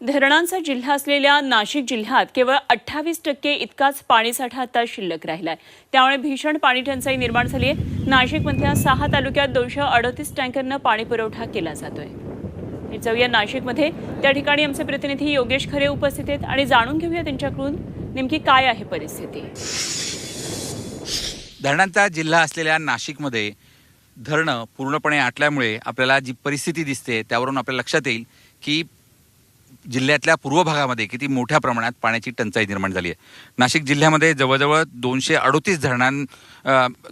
धरणांचा जिल्हा असलेल्या नाशिक जिल्ह्यात केवळ अठ्ठावीस टक्के इतकाच पाणीसाठा आता शिल्लक राहिला आहे त्यामुळे भीषण पाणी टंचाई निर्माण झाली आहे. नाशिकमधल्या सहा तालुक्यात दोनशे अडतीस टँकरनं पाणी पुरवठा केला जातोय. जाऊया नाशिकमध्ये. त्या ठिकाणी आमचे प्रतिनिधी योगेश खरे उपस्थित आहेत आणि जाणून घेऊया त्यांच्याकडून नेमकी काय आहे परिस्थिती. धरणांचा जिल्हा असलेल्या नाशिकमध्ये धरणं पूर्णपणे आटल्यामुळे आपल्याला जी परिस्थिती दिसते त्यावरून आपल्या लक्षात येईल की जिल्ह्यातल्या पूर्व भागामध्ये किती मोठ्या प्रमाणात पाण्याची टंचाई निर्माण झाली आहे? नाशिक जिल्ह्यामध्ये जवळजवळ दोनशे अडोतीस धरणां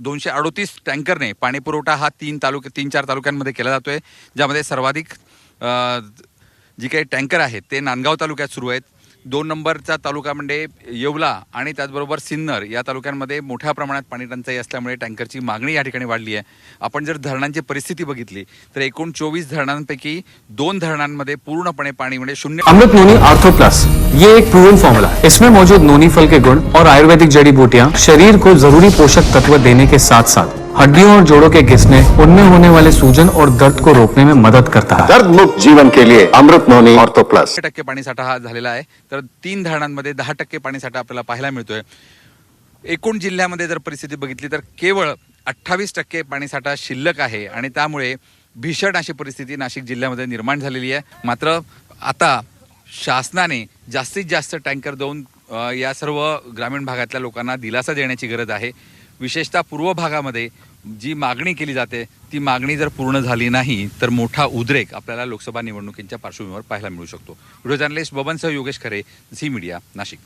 दोनशे अडोतीस टँकरने पाणीपुरवठा हा तीन तालुके तीन चार तालुक्यांमध्ये केला जातो आहे ज्यामध्ये सर्वाधिक जी काही टँकर आहेत ते नांदगाव तालुक्यात सुरू आहेत. दोन नंबरचा तालुका म्हणजे येवला आणि त्याचबरोबर सिन्नर या तालुक्यांमध्ये मोठ्या प्रमाणात पाणी टंचाई असल्यामुळे टँकरची मागणी या ठिकाणी वाढली आहे. आपण जर धरणांची परिस्थिती बघितली तर एकूण चोवीस धरणांपैकी दोन धरणांमध्ये पूर्णपणे पाणी म्हणजे शून्य अमृत नोनी आर्थो प्लस ये एक प्रूवन फॉर्मूला इसमें मौजूद नोनी फल के गुण और आयुर्वेदिक जड़ी बूटियाँ शरीर को जरूरी पोषक तत्व देने के साथ साथ हड्डियों और जोड़ों के घिसने उनमें होने वाले सूजन और दर्द को रोकने में मदद करता है। दर्द मुक्त जीवन के लिए अमृत नोनी ऑर्थो प्लस। टक्के पाणीसाठा हा झालेला आहे. तर तीन धरणांमध्ये दहा टक्के पाणीसाठा आपल्याला पाहायला मिळतोय. एकूण जिल्ह्यामध्ये जर परिस्थिती बघितली तर केवळ अठ्ठावीस टक्के पाणीसाठा शिल्लक आहे आणि त्यामुळे भीषण अशी परिस्थिती नाशिक जिल्ह्यामध्ये निर्माण झालेली आहे. मात्र आता शासनाने जास्तीत जास्त टँकर देऊन या सर्व ग्रामीण भागातल्या लोकांना दिलासा देण्याची गरज आहे. विशेषतः पूर्व भागामध्ये जी मागणी केली जाते ती मागणी जर पूर्ण झाली नाही तर मोठा उद्रेक आपल्याला लोकसभा निवडणुकींच्या पार्श्वभूमीवर पाहायला मिळू शकतो. व्हिडिओ जर्नलिस्ट बबनसह योगेश खरे झी मीडिया नाशिक.